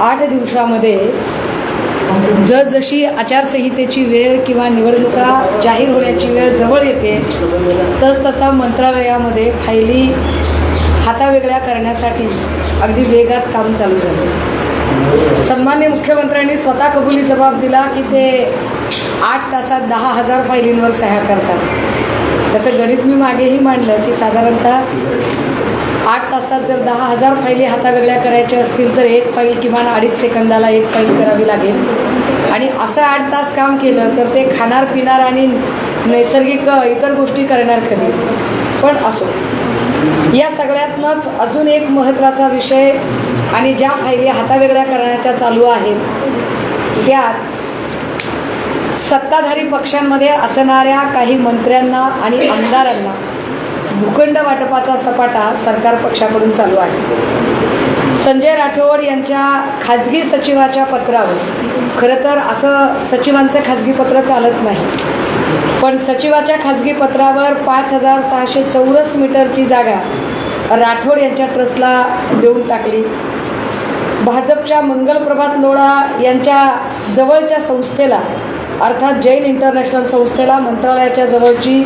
आठ दिवसामध्ये जसजशी आचारसंहितेची वेळ किंवा निवडणुका जाहीर होण्याची वेळ जवळ येते तसतसा मंत्रालयामध्ये फायली हातावेगळ्या करण्यासाठी अगदी वेगात काम चालू झालं. सन्मान्य मुख्यमंत्र्यांनी स्वतः कबुली जबाब दिला की ते आठ तासात दहा हजार फायलींवर सह्या करतात. त्याचं गणित मी मागेही मांडलं की साधारणतः आठ तासात जर दहा हजार फायली हातावेगळ्या करायच्या असतील तर एक फाईल किमान अडीच सेकंदाला एक फाईल करावी लागेल. आणि असं आठ तास काम केलं तर ते खाणार पिणार आणि नैसर्गिक इतर गोष्टी करणार कधी? पण असो. या सगळ्यातनंच अजून एक महत्त्वाचा विषय आणि ज्या फायली हातावेगळ्या करण्याच्या चालू आहेत त्यात सत्ताधारी पक्षांमध्ये असणाऱ्या काही मंत्र्यांना आणि आमदारांना भूखंड वाटपाचा सपाटा सरकार पक्षाकडून चालू आहे. संजय राठोड यांच्या खाजगी सचिवाच्या पत्रावर खरं तर असं सचिवांचं खाजगी पत्र चालत नाही. पण सचिवाच्या खाजगी पत्रावर पाच हजार सहाशे चौरस मीटरची जागा राठोड यांच्या ट्रस्टला देऊन टाकली. भाजपच्या मंगलप्रभात लोळा यांच्या जवळच्या संस्थेला अर्थात जैन इंटरनॅशनल संस्थेला मंत्रालयाच्या जवळची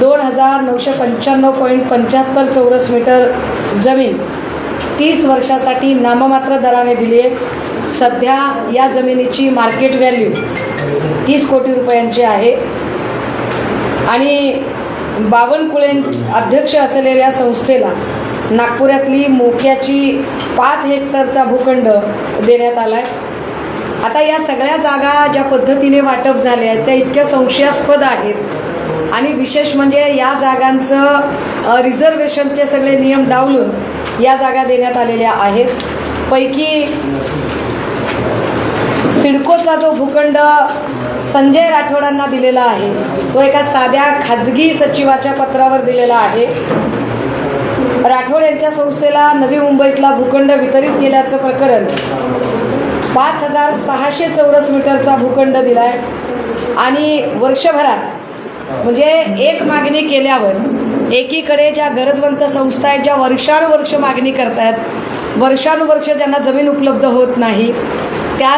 दोन हजार नऊशे पंच्याण्णव पॉईंट पंच्याहत्तर चौरस मीटर जमीन तीस वर्षासाठी नाममात्र दराने दिली आहे. सध्या या जमिनीची मार्केट व्हॅल्यू तीस कोटी रुपयांची आहे. आणि बावनकुळे अध्यक्ष असलेल्या संस्थेला नागपुरातली मोक्याची पाच हेक्टरचा भूखंड देण्यात आला आहे आता या सगळ्या जागा ज्या पद्धतीने वाटप झाल्या आहेत त्या इतक्या संशयास्पद आहेत. आणि विशेष म्हणजे या जागांचं रिझर्वेशनचे सगळे नियम डावलून या जागा देण्यात आलेल्या आहेत. पैकी सिडकोचा जो भूखंड संजय राठोडांना दिलेला आहे तो एका साध्या खाजगी सचिवाच्या पत्रावर दिलेला आहे. राठोड यांच्या संस्थेला नवी मुंबईतला भूखंड वितरित केल्याचं प्रकरण पाच हजार सहाशे चौरस मीटरचा भूखंड दिला आहे आणि वर्षभरात म्हणजे एक मागणी केल्यावर एकीकडे ज्या गरजवंत संस्था आहेत ज्या वर्षानुवर्ष मागणी करतायत वर्षानुवर्ष ज्यांना जमीन उपलब्ध होत नाही त्या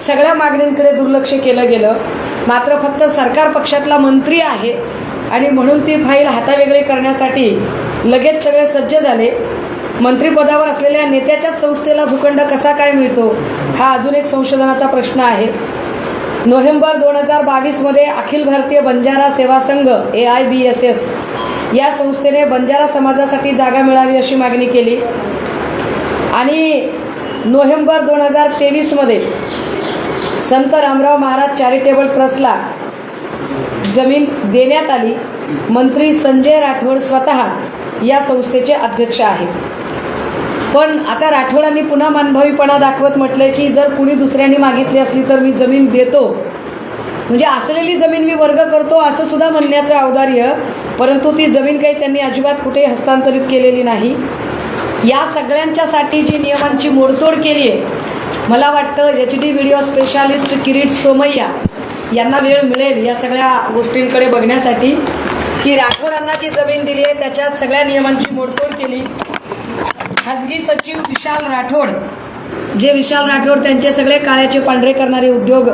सगळ्या मागणींकडे दुर्लक्ष केलं गेलं. मात्र फक्त सरकार पक्षातला मंत्री आहे आणि म्हणून ती फाईल हातावेगळी करण्यासाठी लगेच सगळे सज्ज झाले. मंत्रिपदावर असलेल्या नेत्याच्याच संस्थेला भूखंड कसा काय मिळतो? हा अजून एक संशोधनाचा प्रश्न आहे. नोव्हेंबर दोन हजार बावीसमध्ये अखिल Bharatiya Banjara Seva Sangh A I B S S या संस्थेने बंजारा समाजासाठी जागा मिळावी अशी मागणी केली. आणि नोव्हेंबर दोन हजार तेवीसमध्ये संत रामराव महाराज चॅरिटेबल ट्रस्टला जमीन देण्यात आली. मंत्री संजय राठोड स्वतः या संस्थेचे अध्यक्ष आहेत. पण आता राठोडांनी पुन्हा मानभावीपणा दाखवत म्हटलं की जर कुणी दुसऱ्यांनी मागितली असली तर मी जमीन देतो. म्हणजे असलेली जमीन मी वर्ग करतो असं सुद्धा म्हणण्याचं औदार्य परंतु ती जमीन काही त्यांनी अजिबात कुठेही हस्तांतरित केलेली नाही. या सगळ्यांच्यासाठी जी नियमांची मोडतोड केली आहे मला वाटतं H D video specialist Kirit Somaiya यांना वेळ मिळेल या सगळ्या गोष्टींकडे बघण्यासाठी की राठोडांना जी जमीन दिली आहे त्याच्यात सगळ्या नियमांची मोडतोड केली. खाजगी सचिव विशाल राठोड. जे विशाल राठोड त्यांचे सगळे काळ्याचे पांढरे करणारे उद्योग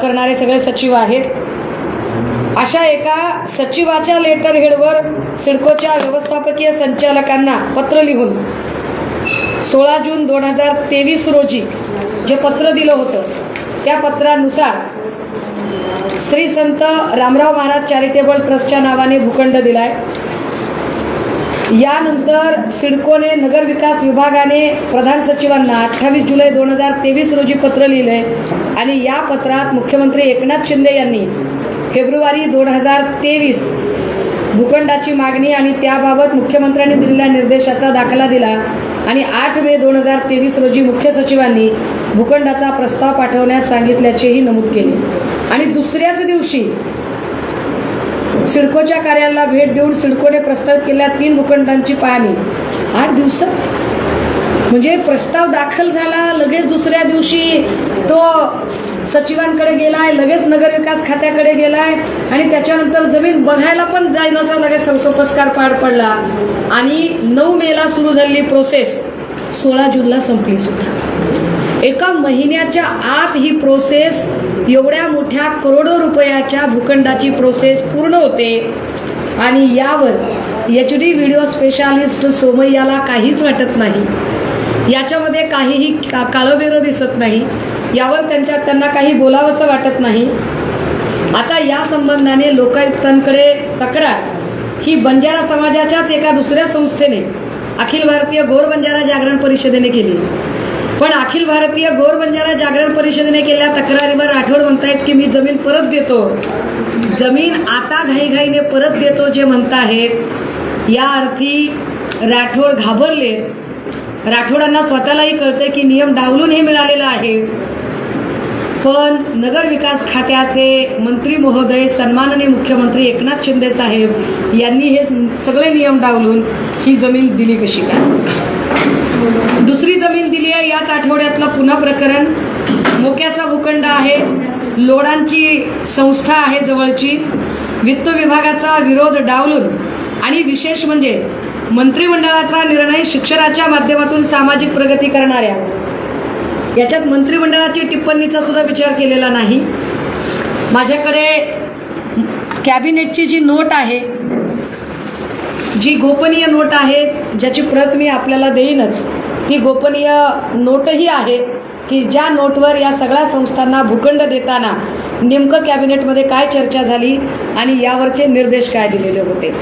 करणारे सगळे सचिव आहेत. अशा एका सचिवाच्या लेटर हेडवर सिडकोच्या व्यवस्थापकीय संचालकांना पत्र लिहून सोळा जून दोन हजार तेवीस रोजी जे पत्र दिलं होतं त्या पत्रानुसार श्री संत रामराव महाराज चॅरिटेबल ट्रस्टच्या नावाने भूखंड दिलाय. यानंतर सिडकोने नगरविकास विभागाने प्रधान सचिवांना अठ्ठावीस जुलै दोन हजार तेवीस रोजी पत्र लिहिले आणि या पत्रात मुख्यमंत्री एकनाथ शिंदे यांनी फेब्रुवारी दोन हजार तेवीस भूखंडाची मागणी आणि त्याबाबत मुख्यमंत्र्यांनी दिलेल्या निर्देशाचा दाखला दिला आणि आठ मे दोन हजार तेवीस रोजी मुख्य सचिवांनी भूखंडाचा प्रस्ताव पाठवण्यास सांगितल्याचेही नमूद केले. आणि दुसऱ्याच दिवशी सिडकोच्या कार्यालयाला भेट देऊन सिडकोने प्रस्तावित केलेल्या तीन भूखंडांची पाहणी. आठ दिवसात म्हणजे प्रस्ताव दाखल झाला लगेच दुसऱ्या दिवशी तो सचिवांकडे गेलाय लगेच नगरविकास खात्याकडे गेलाय आणि त्याच्यानंतर जमीन बघायला पण जायनाचा लगेच संसोपस्कार पार पडला. आणि नऊ मेला सुरू झालेली प्रोसेस सोळा जूनला संपली सुद्धा. एका महिन्याच्या आत ही प्रोसेस एवढ्या मोठ्या करोडो रुपयाच्या भूखंडाची प्रोसेस पूर्ण होते. आणि यावर एच डी व्हिडिओ स्पेशालिस्ट सोमय्याला काहीच वाटत नाही. याच्यामध्ये काहीही का काळबेरं दिसत नाही. यावर त्यांच्या त्यांना काही बोलावंसं वाटत नाही. आता या संबंधाने लोकायुक्तांकडे तक्रार. ही बंजारा समाजाच्याच एका दुसऱ्या संस्थेने अखिल भारतीय गोर बंजारा जागरण परिषदेने केली. पण अखिल भारतीय गोर बंजारा जागरण परिषदेने केलेल्या तक्रारीवर राठोड म्हणतायत की मी जमीन परत देतो. जमीन आता घाईघाईने परत देतो जे म्हणताहेत. या अर्थी राठोड घाबरले. राठोडांना स्वतःलाही कळते की नियम डावलून हे मिळालेलं आहे. पण नगर विकास खात्याचे मंत्री महोदय सन्माननीय मुख्यमंत्री एकनाथ शिंदे साहेब यांनी हे सगळे नियम डावलून ही जमीन दिली कशी काय? दुसरी जमीन दिली आहे. याच आठवड्यातलं पुन्हा प्रकरण. मोक्याचा भूखंड आहे. लोडांची संस्था आहे जवळची. वित्त विभागाचा विरोध डावलून आणि विशेष म्हणजे मंत्रिमंडळाचा निर्णय शिक्षणाच्या माध्यमातून सामाजिक प्रगती करणाऱ्या. याच्यात मंत्रिमंडळाची टिप्पणीचा सुद्धा विचार केलेला नाही. माझ्याकडे कॅबिनेटची जी नोट आहे जी गोपनीय नोट आहे ज्याची प्रत मी आपल्याला देईनच ती गोपनीय नोटही आहे की ज्या नोटवर या सगळ्या संस्थांना भूखंड देताना नेमकं कॅबिनेटमध्ये काय चर्चा झाली आणि यावरचे निर्देश काय दिलेले होते.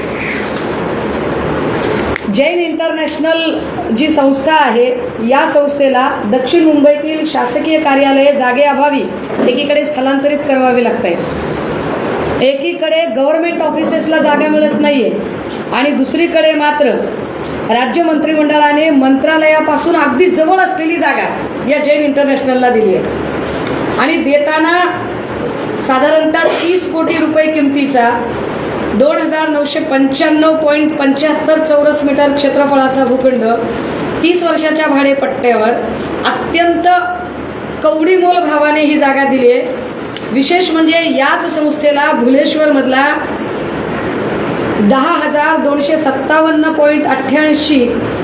जैन इंटरनॅशनल जी संस्था आहे या संस्थेला दक्षिण मुंबईतील शासकीय कार्यालये जागेअभावी एकीकडे स्थलांतरित करावे लागत आहेत एकीकडे गव्हर्नमेंट ऑफिसेसला जागा मिळत नाहीये आणि दुसरीकडे मात्र राज्य मंत्रिमंडळाने मंत्रालयापासून अगदी जवळ असलेली जागा या जैन इंटरनॅशनलला दिली आहे. आणि देताना साधारणतः तीस कोटी रुपये किमतीचा दोन हजार नऊशे पंच्याण्णव पॉईंट पंच्याहत्तर चौरस मीटर क्षेत्रफळाचा भूखंड तीस वर्षाच्या भाडेपट्ट्यावर अत्यंत कवडीमोल भावाने ही जागा दिली आहे. विशेष म्हणजे याच संस्थेला भुलेश्वरमधला दहा हजार दोनशे सत्तावन्न पॉईंट अठ्ठ्याऐंशी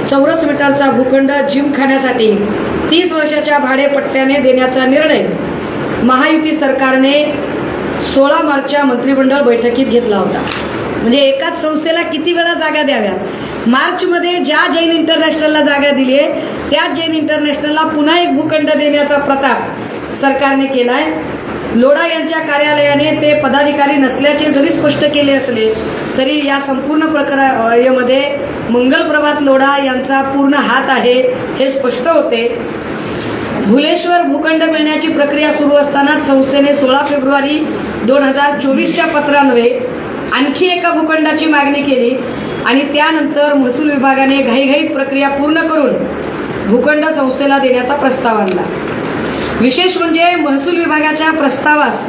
चौरस मीटरचा भूखंड जिमखान्यासाठी तीस वर्षाच्या भाडेपट्ट्याने देण्याचा निर्णय महायुती सरकारने सोळा मार्चच्या मंत्रिमंडळ बैठकीत घेतला होता. म्हणजे एकाच संस्थेला किती वेळा जागा द्याव्यात? मार्चमध्ये ज्या जैन इंटरनॅशनलला जागा दिली आहे त्याच जैन इंटरनॅशनलला पुन्हा एक भूखंड देण्याचा प्रताप सरकारने केला आहे लोढा यांच्या कार्यालयाने ते पदाधिकारी नसल्याचे जरी स्पष्ट केले असले तरी या संपूर्ण प्रक्रियेमध्ये मंगलप्रभात लोढा यांचा पूर्ण हात आहे हे स्पष्ट होते. भुलेश्वर भूखंड मिळण्याची प्रक्रिया सुरू असतानाच संस्थेने सोळा फेब्रुवारी दोन हजार चोवीसच्या पत्रान्वये आणखी एका भूखंडाची मागणी केली आणि त्यानंतर महसूल विभागाने घाईघाईत प्रक्रिया पूर्ण करून भूखंड संस्थेला देण्याचा प्रस्ताव आणला. विशेष म्हणजे महसूल विभागाच्या प्रस्तावास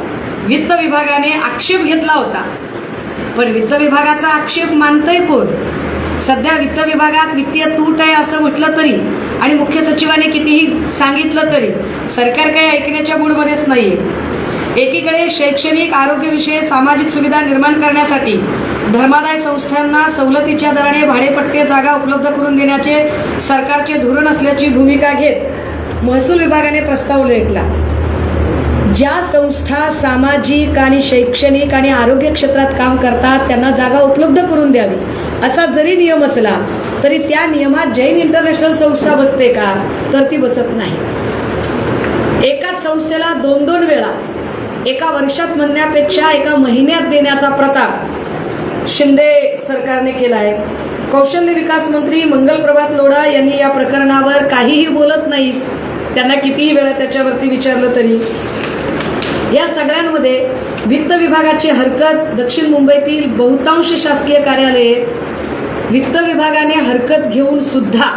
वित्त विभागाने आक्षेप घेतला होता. पण वित्त विभागाचा आक्षेप मानतंय कोण? सध्या वित्त विभागात वित्तीय तूट आहे असं म्हटलं तरी आणि मुख्य सचिवाने कितीही सांगितलं तरी सरकार काही ऐकण्याच्या मूडमध्येच नाहीये. एकीकडे शैक्षणिक आरोग्यविषयक सामाजिक सुविधा निर्माण करण्यासाठी धर्मादाय संस्थांना सवलतीच्या दराने भाडेपट्टे जागा उपलब्ध करून देण्याचे सरकारचे धोरण असल्याची भूमिका घेत महसूल विभागाने प्रस्ताव लेखला ज्या संस्था सामाजिक आणि शैक्षणिक आणि आरोग्य क्षेत्रात काम करतात त्यांना जागा उपलब्ध करून द्यावी. असा जरी नियम असला तरी त्या नियमात जैन इंटरनॅशनल संस्था बसते का? तर ती बसत नाही. एकाच संस्थेला दोन दोन वेळा एका वर्षात म्हणण्यापेक्षा एका महिन्यात देण्याचा प्रताप शिंदे सरकारने केला आहे कौशल्य विकास मंत्री मंगल प्रभात लोढा यांनी या प्रकरणावर काहीही बोलत नाही त्यांना कितीही वेळा त्याच्यावरती विचारलं तरी या सगळ्यांमध्ये वित्त विभागाची हरकत दक्षिण मुंबईतील बहुतांश शासकीय कार्यालये वित्त विभागाने हरकत घेऊन सुद्धा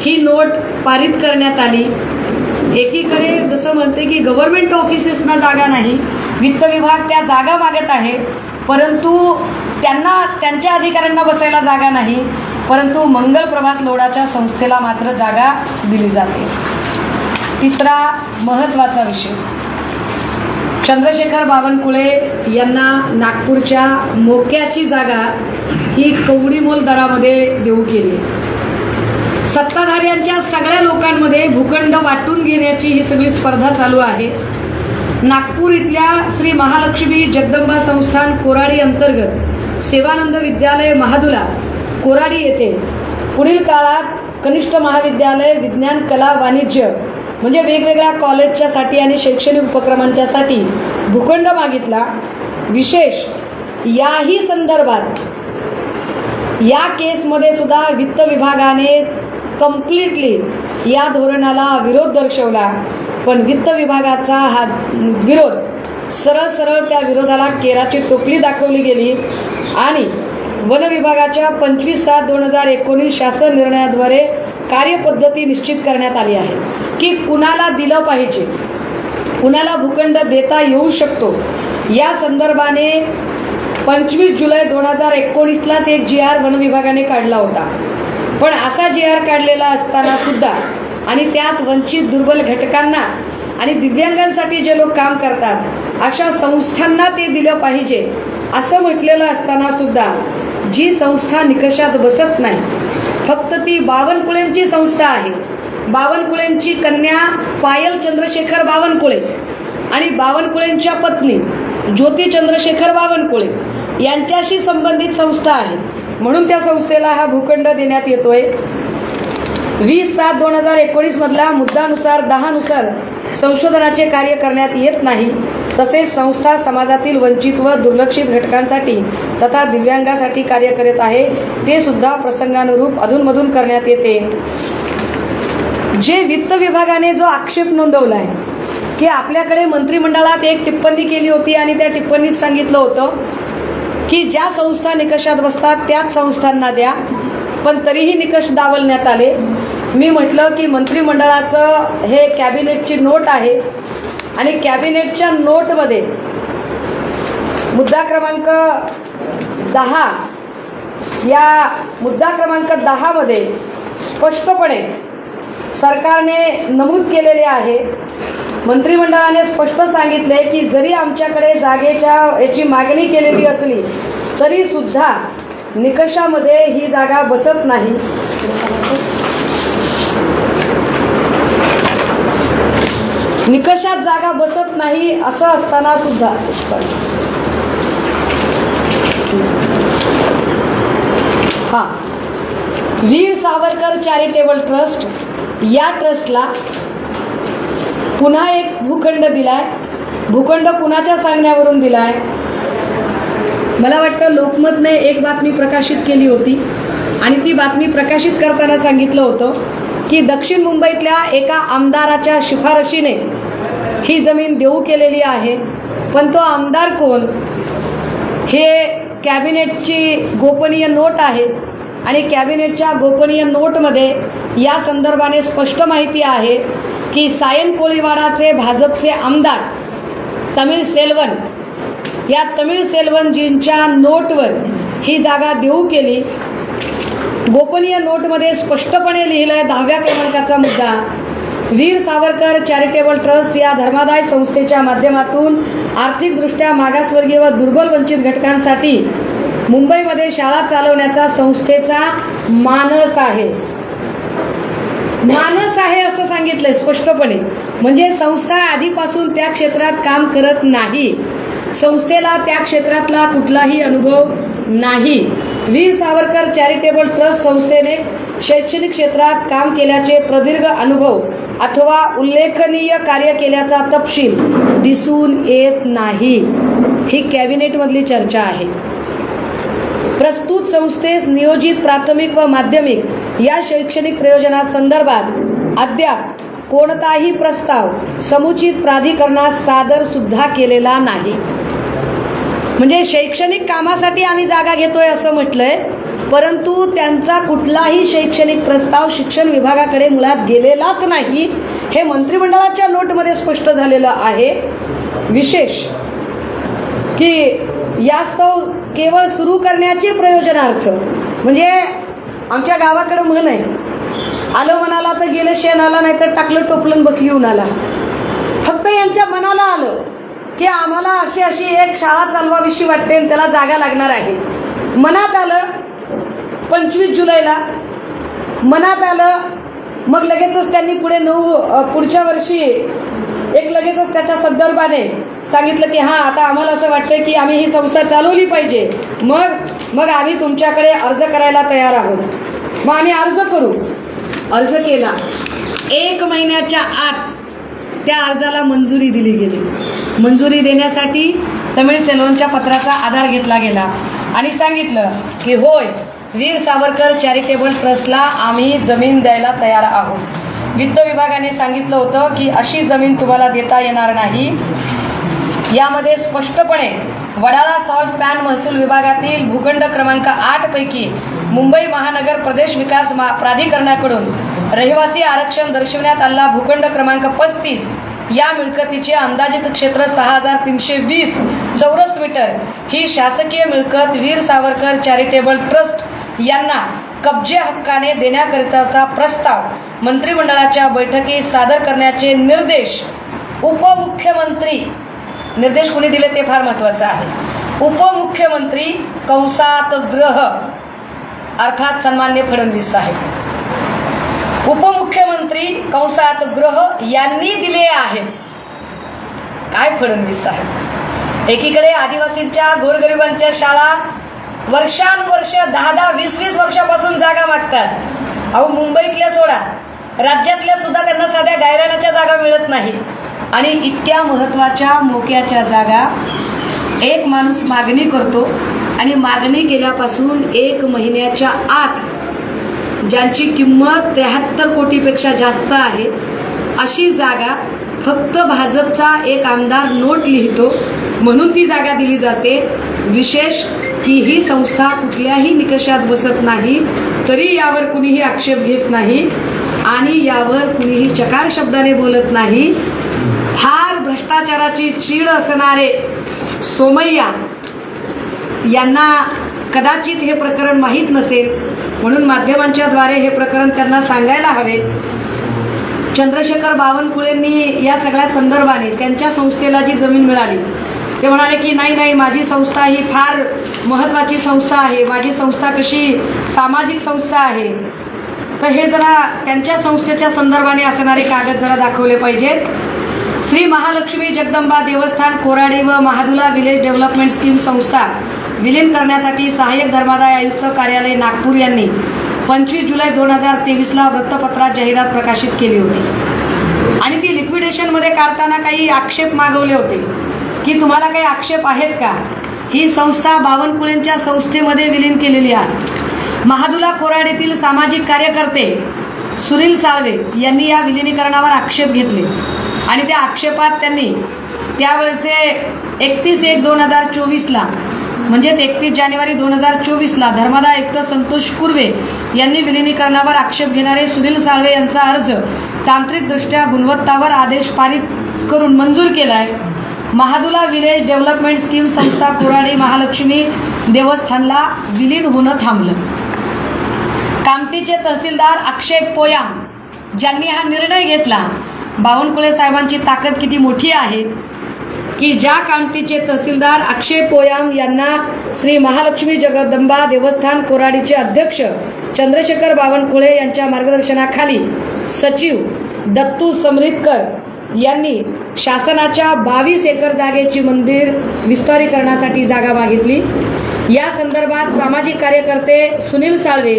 ही नोट पारित करण्यात आली. एकीकडे जसं म्हणते की गव्हर्नमेंट ऑफिसेसना जागा नाही वित्त विभाग त्या जागा मागत आहे परंतु त्यांना त्यांच्या अधिकाऱ्यांना बसायला जागा नाही परंतु मंगल प्रभात लोडाच्या संस्थेला मात्र जागा दिली जाते. तिसरा महत्त्वाचा विषय. चंद्रशेखर बावनकुळे यांना नागपूरच्या मोक्याची जागा ही कवडीमोल दरामध्ये देऊ केली. सत्ताधाऱ्यांच्या सगळ्या लोकांमध्ये भूखंड वाटून घेण्याची ही सगळी स्पर्धा चालू आहे. नागपूर इथल्या श्री महालक्ष्मी जगदंबा संस्थान कोराडी अंतर्गत सेवानंद विद्यालय महादुला कोराडी येथे पुढील काळात कनिष्ठ महाविद्यालय विज्ञान कला वाणिज्य म्हणजे वेगवेगळ्या कॉलेजच्यासाठी आणि शैक्षणिक उपक्रमांच्यासाठी भूखंड मागितला. विशेष याही संदर्भात या केसमध्ये सुद्धा वित्त विभागाने कम्प्लिटली या धोरणाला विरोध दर्शवला. पण वित्त विभागाचा हा विरोध सरळ सरळ त्या विरोधाला केराची टोपली दाखवली गेली आणि वन विभागाच्या पंचवीस सात दोन हजार एकोणीस शासन निर्णयाद्वारे कार्यपद्धती निश्चित करण्यात आली आहे. की कुणाला दिलं पाहिजे कुणाला भूखंड देता येऊ शकतो या संदर्भाने पंचवीस जुलै दोन हजार एकोणीसलाच एक जी आर वन विभागाने काढला होता. पण असा जी आर काढलेला असताना सुद्धा आणि त्यात वंचित दुर्बल घटकांना आणि दिव्यांगांसाठी जे लोक काम करतात अशा संस्थांना ते दिलं पाहिजे असं म्हटलेलं असताना सुद्धा जी संस्था निकषात बसत नाही. फक्त ती बावनकुळेंची संस्था आहे. बावनकुळेंची कन्या पायल चंद्रशेखर बावनकुळे आणि बावनकुळेंच्या पत्नी ज्योती चंद्रशेखर बावनकुळे यांच्याशी संबंधित संस्था आहे. म्हणून त्या संस्थेला हा भूखंड देण्यात येतोय. वीस सात दोन हजार एकोणीसमधला मुद्दानुसार दहानुसार संशोधनाचे कार्य करण्यात येत नाही. तसेच संस्था समाजातील वंचित व दुर्लक्षित घटकांसाठी तथा दिव्यांगासाठी कार्य करत आहे. ते सुद्धा प्रसंगानुरूप अधूनमधून करण्यात येते. जे वित्त विभागाने जो आक्षेप नोंदवला आहे की आपल्याकडे मंत्रिमंडळात एक टिप्पणी केली होती आणि त्या टिप्पणीत सांगितलं होतं की ज्या संस्था निकषात बसतात त्याच संस्थांना द्या. पण तरीही निकष डावलण्यात आले. मी म्हटलं की मंत्रिमंडळाचं हे कॅबिनेटची नोट आहे. आणि कॅबिनेटच्या नोटमध्ये मुद्दा क्रमांक दहा या मुद्दा क्रमांक दहामध्ये स्पष्टपणे सरकारने नमूद केलेले आहे. मंत्रिमंडळाने स्पष्ट सांगितले की जरी आमच्याकडे जागेच्या याची मागणी केलेली असली तरीसुद्धा निकषामध्ये ही जागा बसत नाही. निकषात जागा बसत नाही असं असताना सुद्धा. हां. वीर सावरकर चॅरिटेबल ट्रस्ट या ट्रस्टला पुन्हा एक भूखंड दिलाय. भूखंड कुणाच्या सांगण्यावरून दिलाय? मला वाटतं लोकमतने एक बातमी प्रकाशित केली होती आणि ती बातमी प्रकाशित करताना सांगितलं होतं. की दक्षिण मुंबईतल्या एका आमदाराच्या शिफारशीने ही जमीन देऊ केलेली आहे. पण तो आमदार कोण? हे कॅबिनेटची गोपनीय नोट आहे आणि कॅबिनेटच्या गोपनीय नोटमध्ये या संदर्भाने स्पष्ट माहिती आहे की सायन कोळीवाडाचे भाजपचे आमदार तमिळ सेल्वन या तमिळ सेल्वनजींच्या नोटवर ही जागा देऊ केली. गोपनीय नोटमध्ये स्पष्टपणे लिहिलं आहे दहाव्या क्रमांकाचा मुद्दा. वीर सावरकर चॅरिटेबल ट्रस्ट या धर्मादाय संस्थेच्या माध्यमातून आर्थिकदृष्ट्या मागासवर्गीय व दुर्बल वंचित घटकांसाठी मुंबईमध्ये शाळा चालवण्याचा संस्थेचा मानस आहे. मानस आहे असं सांगितलंय स्पष्टपणे. म्हणजे संस्था आधीपासून त्या क्षेत्रात काम करत नाही. संस्थेला त्या क्षेत्रातला कुठलाही अनुभव नाही. वीर सावरकर चॅरिटेबल ट्रस्ट संस्थेने शैक्षणिक क्षेत्रात काम केल्याचे प्रदीर्घ अनुभव अथवा उल्लेखनीय कार्य केल्याचा तपशील दिसून येत नाही. ही कॅबिनेटमधली चर्चा आहे. प्रस्तुत संस्थेस नियोजित प्राथमिक व माध्यमिक या शैक्षणिक प्रयोजनासंदर्भात अद्याप कोणताही प्रस्ताव समुचित प्राधिकरणात सादर सुद्धा केलेला नाही. म्हणजे शैक्षणिक कामासाठी आम्ही जागा घेतोय असं म्हटलंय परंतु त्यांचा कुठलाही शैक्षणिक प्रस्ताव शिक्षण विभागाकडे मुळात गेलेलाच नाही. हे मंत्रिमंडळाच्या नोटमध्ये स्पष्ट झालेलं आहे. विशेष की यास्तव केवळ सुरू करण्याचे प्रयोजनार्थ म्हणजे आमच्या गावाकडं म्हण आहे आलं मनाला तर गेलं शेण आला नाही तर टाकलं टोपलं बसली उन्हाला. फक्त यांच्या मनाला आलं. की आम्हाला अशी अशी एक शाळा चालवाविषयी वाटते आणि त्याला जागा लागणार आहे. मनात आलं पंचवीस जुलैला मनात आलं मग लगेचच त्यांनी पुढे नऊ पुढच्या वर्षी एक लगेचच त्याच्या संदर्भाने सांगितलं की हां आता आम्हाला असं वाटतं की आम्ही ही संस्था चालवली पाहिजे. मग मग आम्ही तुमच्याकडे अर्ज करायला तयार आहोत. मग आम्ही अर्ज करू. अर्ज केला. एक महिन्याच्या आत त्या अर्जाला मंजुरी दिली गेली. मंजुरी देण्यासाठी तमिळ सेलोनच्या पत्राचा आधार घेतला गेला आणि सांगितलं की होय वीर सावरकर चॅरिटेबल ट्रस्टला आम्ही जमीन द्यायला तयार आहोत. वित्त विभागाने सांगितलं होतं की अशी जमीन तुम्हाला देता येणार नाही. यामध्ये स्पष्टपणे वडाळा सॉल्ट पॅन महसूल विभागातील भूखंड क्रमांक आठ पैकी मुंबई महानगर प्रदेश विकास मा प्राधिकरणाकडून रहिवासी आरक्षण दर्शवण्यात आलेला भूखंड क्रमांक पस्तीस या मिळकतीचे अंदाजित क्षेत्र सहा हजार तीनशे वीस चौरस मीटर. ही शासकीय मिळकत वीर सावरकर चॅरिटेबल ट्रस्ट यांना कब्जे हक्काने देण्याकरिताचा प्रस्ताव मंत्रिमंडळाच्या बैठकीत सादर करण्याचे निर्देश उपमुख्यमंत्री निर्देश कोणी दिले ते फार महत्त्वाचं आहे. उपमुख्यमंत्री कंसात ग्रह अर्थात सन्मान्य फडणवीस साहेब. मुख्यमंत्री कंसात ग्रह यांनी दिले आहेत काय फडणवीस साहेब? एकीकडे आदिवासींच्या गोरगरिबांच्या शाळा वर्षानुवर्ष दहा दहा वीस वीस वर्षापासून जागा मागतात. अहो मुंबईतल्या सोडा राज्यातल्या सुद्धा त्यांना साध्या गायरानाच्या जागा मिळत नाही. आणि इतक्या महत्त्वाच्या मोक्याच्या जागा एक माणूस मागणी करतो आणि मागणी केल्यापासून एक महिन्याच्या आत ज्यांची किंमत त्र्याहत्तर कोटीपेक्षा जास्त आहे अशी जागा फक्त भाजपचा एक आमदार नोट लिहितो. म्हणून ती जागा दिली जाते. विशेष की ही संस्था कुठल्याही निकषात बसत नाही तरी यावर कुणीही आक्षेप घेत नाही आणि यावर कुणीही चकार शब्दाने बोलत नाही. फार भ्रष्टाचाराची चीड असणारे सोमय्या यांना कदाचित हे प्रकरण माहीत नसेल म्हणून माध्यमांच्या द्वारे हे प्रकरण त्यांना सांगायला हवे. चंद्रशेखर बावनकुळेंनी या सगळ्या संदर्भाने त्यांच्या संस्थेला जी जमीन मिळाली ते म्हणाले की नाही नाही माझी संस्था ही फार महत्त्वाची संस्था आहे. माझी संस्था कशी सामाजिक संस्था आहे. तर हे जरा त्यांच्या संस्थेच्या संदर्भाने असणारे कागद जरा दाखवले पाहिजेत श्री महालक्ष्मी जगदंबा देवस्थान कोराडी व महादुला विलेज डेव्हलपमेंट स्कीम संस्था विलीन करण्यासाठी सहाय्यक धर्मादाय आयुक्त कार्यालय नागपूर यांनी पंचवीस जुलै दोन हजार तेवीसला वृत्तपत्रात जाहिरात प्रकाशित केली होती. आणि ती लिक्विडेशनमध्ये काढताना काही आक्षेप मागवले होते. की तुम्हाला काही आक्षेप आहेत का? ही संस्था बावनकुळेंच्या संस्थेमध्ये विलीन केलेली आहे. महादुला कोराड येथील सामाजिक कार्यकर्ते सुनील साळवे यांनी या विलिनीकरणावर आक्षेप घेतले. आणि त्या आक्षेपात त्यांनी त्यावेळेचे एकतीस एक दोन हजार चोवीसला म्हणजेच एकतीस जानेवारी दोन हजार चोवीसला धर्मादा आयुक्त संतोष कुर्वे यांनी विलिनीकरणावर आक्षेप घेणारे सुनील साळवे यांचा अर्ज तांत्रिकदृष्ट्या गुणवत्तावर आदेश पारित करून मंजूर केला आहे महादुला विलेज डेव्हलपमेंट स्कीम संस्था कोराडी महालक्ष्मी देवस्थानला विलीन होणं थांबलं. कामटीचे तहसीलदार अक्षय पोयाम ज्यांनी हा निर्णय घेतला बावनकुळे साहेबांची ताकद किती मोठी आहे? की ज्या कामटीचे तहसीलदार अक्षय पोयाम यांना श्री महालक्ष्मी जगदंबा देवस्थान कोराडीचे अध्यक्ष चंद्रशेखर बावनकुळे यांच्या मार्गदर्शनाखाली सचिव दत्तू समृतकर यांनी शासनाच्या बावीस एकर जागेची मंदिर विस्तारीकरणासाठी जागा मागितली. या संदर्भात सामाजिक कार्यकर्ते सुनील साळवे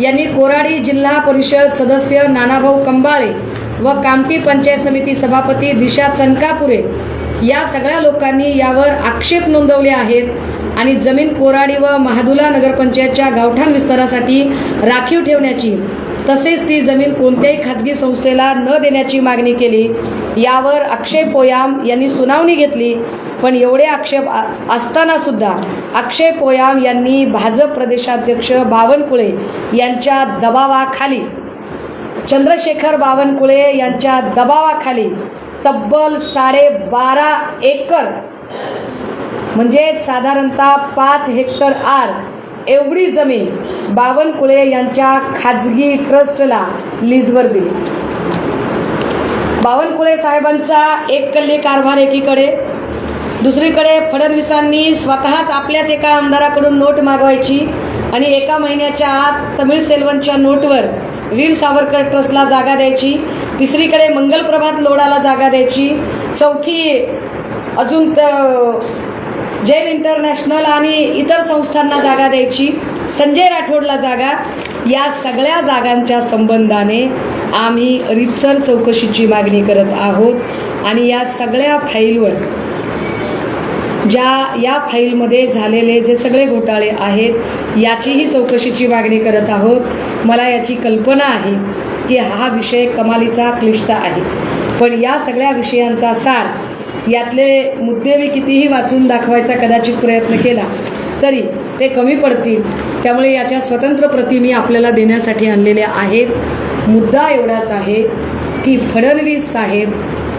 यांनी कोराडी जिल्हा परिषद सदस्य नानाभाऊ कंबाळे व कामटी पंचायत समिती सभापती दिशा चनकापुरे या सगळ्या लोकांनी यावर आक्षेप नोंदवले आहेत आणि जमीन कोराडी व महादुला नगरपंचायतच्या गावठाण विस्तारासाठी राखीव ठेवण्याची तसेच ती जमीन कोणत्याही खाजगी संस्थेला न देण्याची मागणी केली. यावर अक्षय पोयाम यांनी सुनावणी घेतली पण एवढे आक्षेप असताना सुद्धा अक्षय पोयाम यांनी भाजप प्रदेशाध्यक्ष बावनकुळे यांच्या दबावाखाली चंद्रशेखर बावनकुळे यांच्या दबावाखाली तब्बल साडेबारा एकर म्हणजे साधारणतः पाच हेक्टर आर एवढी जमीन बावनकुळे यांच्या खाजगी ट्रस्टला लीजवर दिली. बावनकुळे साहेबांचा एक कल्ली कारभार एकीकडे दुसरीकडे फडणवीसांनी स्वतःच आपल्याच एका आमदाराकडून नोट मागवायची आणि एका महिन्याच्या आत तमिळ सेल्वनच्या नोटवर वीर सावरकर ट्रस्टला जागा द्यायची. तिसरीकडे मंगलप्रभात लोडाला जागा द्यायची. चौथी अजून जैन इंटरनॅशनल आणि इतर संस्थांना जागा द्यायची. संजय राठोडला जागा. या सगळ्या जागांच्या संबंधाने आम्ही रितसर चौकशीची मागणी करत आहोत. आणि या सगळ्या फाईलवर ज्या या फाईलमध्ये झालेले जे सगळे घोटाळे आहेत याचीही चौकशीची मागणी करत आहोत. मला याची कल्पना आहे की हा विषय कमालीचा क्लिष्ट आहे. पण या सगळ्या विषयांचा सार यातले मुद्दे मी कितीही वाचून दाखवायचा कदाचित प्रयत्न केला तरी ते कमी पडतील. त्यामुळे याच्या स्वतंत्र प्रती मी आपल्याला देण्यासाठी आणलेल्या आहेत. मुद्दा एवढाच आहे की फडणवीस साहेब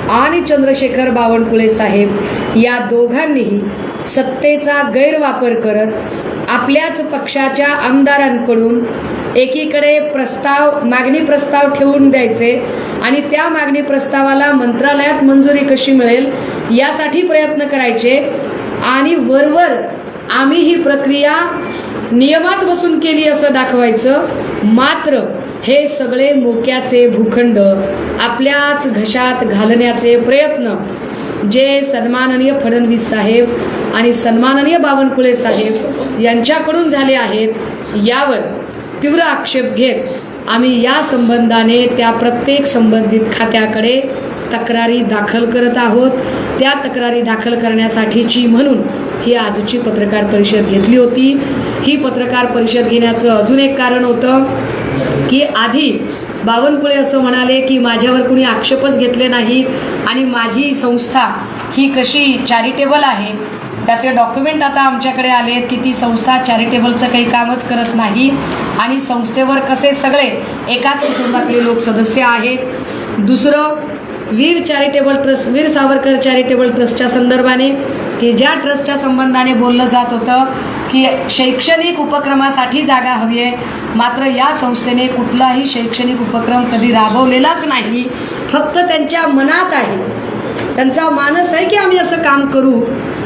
आणि चंद्रशेखर बावनकुळे साहेब या दोघांनीही सत्तेचा गैरवापर करत आपल्याच पक्षाच्या आमदारांकडून एकीकडे प्रस्ताव मागणी प्रस्ताव ठेवून द्यायचे आणि त्या मागणी प्रस्तावाला मंत्रालयात मंजुरी कशी मिळेल यासाठी प्रयत्न करायचे. आणि वरवर आम्ही ही प्रक्रिया नियमात बसून केली असं दाखवायचं. मात्र हे सगळे मोक्याचे भूखंड आपल्याच घशात घालण्याचे प्रयत्न. जे सन्माननीय फडणवीस साहेब आणि सन्माननीय बावनकुळे साहेब यांच्याकडून झाले आहेत यावर तीव्र आक्षेप घेत आम्ही या संबंधाने त्या प्रत्येक संबंधित खात्याकडे तक्रारी दाखल करत आहोत. त्या तक्रारी दाखल करण्यासाठीची म्हणून ही आजची पत्रकार परिषद घेतली होती. ही पत्रकार परिषद घेण्याचं अजून एक कारण होतं. की आधी बावनकुळे असं म्हणाले की माझ्यावर कुणी आक्षेपच घेतले नाही आणि माझी संस्था ही कशी चॅरिटेबल आहे त्याचे डॉक्युमेंट आता आमच्याकडे आले आहेत की ती संस्था चॅरिटेबलचं काही कामच करत नाही आणि संस्थेवर कसे सगळे एकाच कुटुंबातले लोक सदस्य आहेत. दुसरं Veer charitable trust Veer Savarkar charitable ट्रस्टच्या संदर्भाने की ज्या ट्रस्टच्या संबंधाने बोललं जात होतं की शैक्षणिक उपक्रमासाठी जागा हवी आहे. मात्र या संस्थेने कुठलाही शैक्षणिक उपक्रम कधी राबवलेलाच नाही. फक्त त्यांच्या मनात आहे. त्यांचा मानस आहे की आम्ही असं काम करू?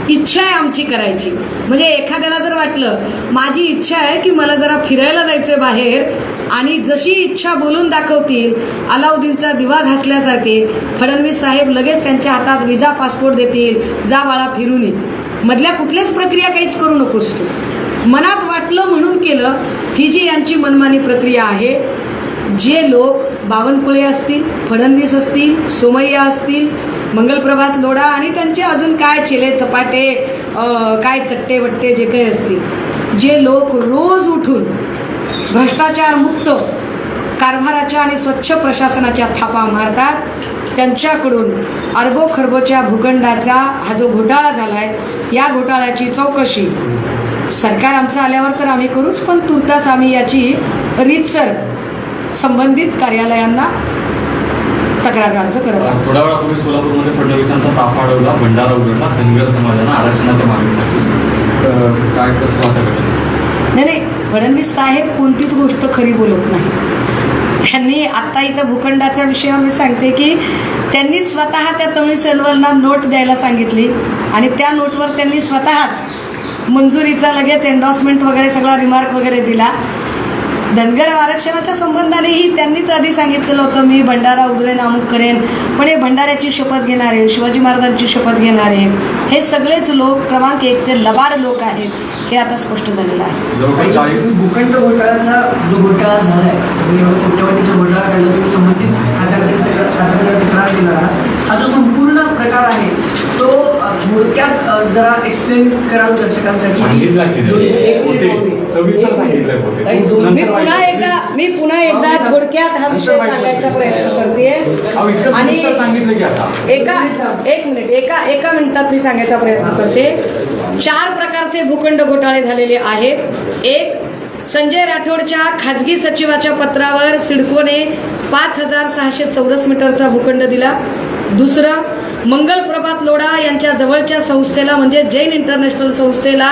इच्छा आहे आमची करायची. म्हणजे एखाद्याला जर वाटलं माझी इच्छा आहे की मला जरा फिरायला जायचं आहे बाहेर आणि जशी इच्छा बोलून दाखवतील अलाउद्दीनचा दिवा घासल्यासारखे फडणवीस साहेब लगेच त्यांच्या हातात विजा पासपोर्ट देतील जा बाळा फिरून ये. मधल्या कुठल्याच प्रक्रिया काहीच करू नकोस तू. मनात वाटलं म्हणून केलं ही जी यांची मनमानी प्रक्रिया आहे जे लोक बावनकुळे असतील फडणवीस असतील सोमय्या असतील मंगलप्रभात लोढा आणि त्यांचे अजून काय चेले चपाटे काय चट्टे वट्टे जे काही असतील जे लोक रोज उठून भ्रष्टाचारमुक्त कारभाराच्या आणि स्वच्छ प्रशासनाच्या थापा मारतात त्यांच्याकडून अरबो खरबोच्या भूखंडाचा हा जो घोटाळा झाला आहे या घोटाळ्याची चौकशी. सरकार आमचं आल्यावर तर आम्ही करूच पण तुर्तास आम्ही याची रीतसर संबंधित कार्यालयांना तक्रार अर्ज करत आहोत. थोड्या वेळापूर्वी सोलापूरमध्ये फडणवीसांचा ताफा अडवला भंडारा उघडला धनगर समाजानं आरक्षणाच्या मागणीसाठी. काय कसं नाही नाही फडणवीस साहेब कोणतीच गोष्ट खरी बोलत नाही. त्यांनी आत्ता इथं भूखंडाच्या विषयावर मी सांगते की त्यांनी स्वतः त्या तमिळ सेल्वरना नोट द्यायला सांगितली आणि त्या नोटवर त्यांनी स्वतःच मंजुरीचा लगेच एन्डॉर्समेंट वगैरे सगळा रिमार्क वगैरे दिला. धनगर आरक्षणाच्या संबंधानेही त्यांनीच आधी सांगितलेलं होतं मी भंडारा उधळेन अमुक करेन पण हे भंडाऱ्याची शपथ घेणारे शिवाजी महाराजांची शपथ घेणारे हे सगळेच लोक क्रमांक एकचे लबाड लोक आहेत हे आता स्पष्ट झालेलं आहे भूखंड घोटाळ्याचा जो घोटाळा झालाय सगळे घोटाळा काढला संबंधित खात्याकडे तक्रार- दिला. हा जो संपूर्ण थोडक्यात जरा एक्सप्लेन कराल दर्शकांसाठी. सविस्तर सांगितलंय दोन- मी पुन्हा एकदा मी पुन्हा एकदा थोडक्यात हा विषय सांगायचा प्रयत्न करते आणि एका एक मिनिट एका एका मिनिटात मी सांगायचा प्रयत्न करते. चार प्रकारचे भूखंड घोटाळे झालेले आहेत. एक संजय राठोडच्या खाजगी सचिवाच्या पत्रावर सिडकोने पाच हजार सहाशे चौरस मीटरचा भूखंड दिला. दुसरं मंगल प्रभात लोढा यांच्या जवळच्या संस्थेला म्हणजे जैन इंटरनॅशनल संस्थेला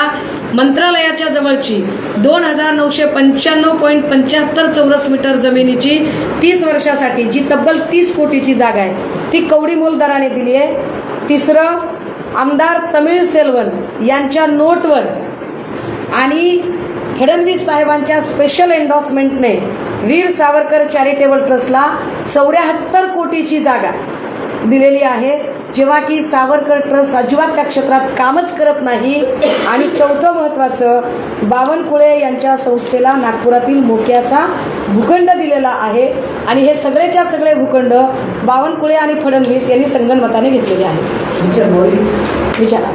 मंत्रालयाच्या जवळची दोन हजार नऊशे पंच्याण्णव पॉईंट पंच्याहत्तर चौरस मीटर जमिनीची तीस वर्षासाठी जी तब्बल तीस कोटीची जागा आहे ती कवडी मोल दराने दिली आहे. तिसरं आमदार तमिळ सेल्वन यांच्या नोटवर आणि फडणवीस साहेबांच्या स्पेशल एन्डॉर्समेंटने वीर सावरकर चॅरिटेबल ट्रस्टला चौऱ्याहत्तर कोटीची जागा. दिलेली आहे. जेव्हा की सावरकर ट्रस्ट अजिबात त्या क्षेत्रात कामच करत नाही. आणि चौथं महत्त्वाचं बावनकुळे यांच्या संस्थेला नागपुरातील मोक्याचा भूखंड दिलेला आहे. आणि हे सगळेच्या सगळे भूखंड बावनकुळे आणि फडणवीस यांनी संगनमताने घेतलेले आहे विचारा.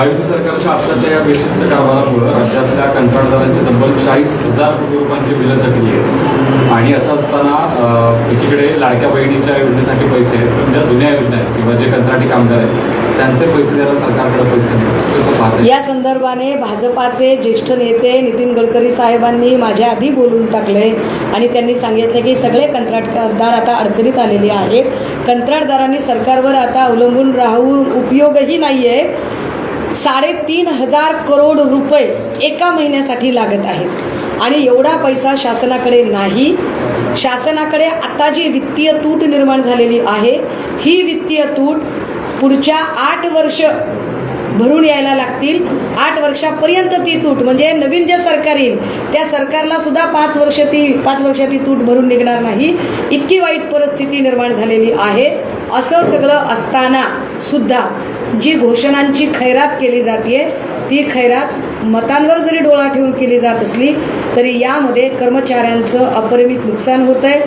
महायुती सरकारच्या आत्ताच्या या बेशिस्त कारभारामुळे राज्यातल्या कंत्राटदारांची तब्बल चाळीस हजार कोटी रुपयांची बिलं थकली आहेत. आणि असं असताना एकीकडे लाडक्या बहिणीच्या योजनेसाठी पैसे आहेत पण ज्या जुन्या योजना आहेत किंवा जे कंत्राटी कामगार आहेत त्यांचे पैसे द्यायला सरकारकडे पैसे नाहीत. या संदर्भाने भाजपाचे ज्येष्ठ नेते नितीन गडकरी साहेबांनी माझ्या आधी बोलून टाकले आणि त्यांनी सांगितलं की सगळे कंत्राटदार आता अडचणीत आलेले आहेत. कंत्राटदारांनी सरकारवर आता अवलंबून राहून उपयोगही नाही आहे साडेतीन हजार करोड रुपये एका महिन्यासाठी लागत आहेत. आणि एवढा पैसा शासनाकडे नाही. शासनाकडे आता जी वित्तीय तूट निर्माण झालेली आहे ही वित्तीय तूट पुढच्या आठ वर्ष भरून यायला लागतील. आठ वर्षापर्यंत ती तूट म्हणजे नवीन जे सरकार येईल त्या सरकारला सुद्धा पाच वर्ष ती पाच वर्षाची ती तूट भरून निघणार नाही. इतकी वाईट परिस्थिती निर्माण झालेली आहे. असं सगळं असताना सुद्धा जी घोषणांची खैरात केली जाते ती खैरात मतांवर जरी डोळा ठेवून केली जात असली तरी यामध्ये कर्मचाऱ्यांचं अपरिमित नुकसान होतं आहे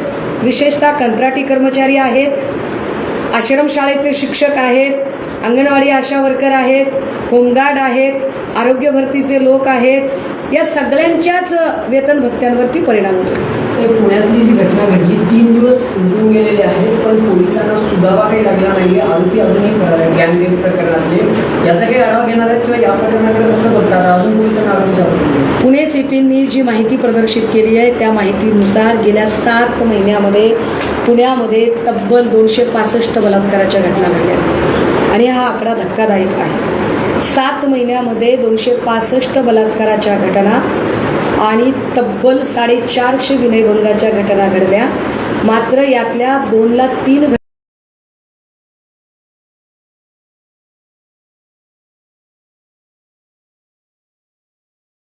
विशेषतः कंत्राटी कर्मचारी आहेत आश्रमशाळेचे शिक्षक आहेत अंगणवाडी आशा वर्कर आहेत होमगार्ड आहेत आरोग्य भरतीचे लोक आहेत. या सगळ्यांच्याच वेतन भत्त्यांवरती परिणाम होतो ते पुण्यातली जी घटना घडली तीन दिवस निघून गेलेले आहेत पण पोलिसांना सुदावा काही लागला नाही आरोपी अजूनही फरार गँगरेप प्रकरणातले. याचा काही आढावा घेणार आहेत किंवा या प्रकरणाकडे कसं बघतात? अजून पोलिसांना आरोपी सापडले पुणे सीपींनी जी माहिती प्रदर्शित केली आहे त्या माहितीनुसार गेल्या सात महिन्यामध्ये पुण्यामध्ये तब्बल दोनशे पासष्ट बलात्काराच्या घटना घडल्या. आणि हा आकडा धक्कादायक आहे. सात महिन्यामध्ये दोनशे पासष्ट बलात्काराच्या घटना आणि तब्बल साडेचारशे विनयभंगाच्या घटना घडल्या. मात्र यातल्या दोनला तीन घट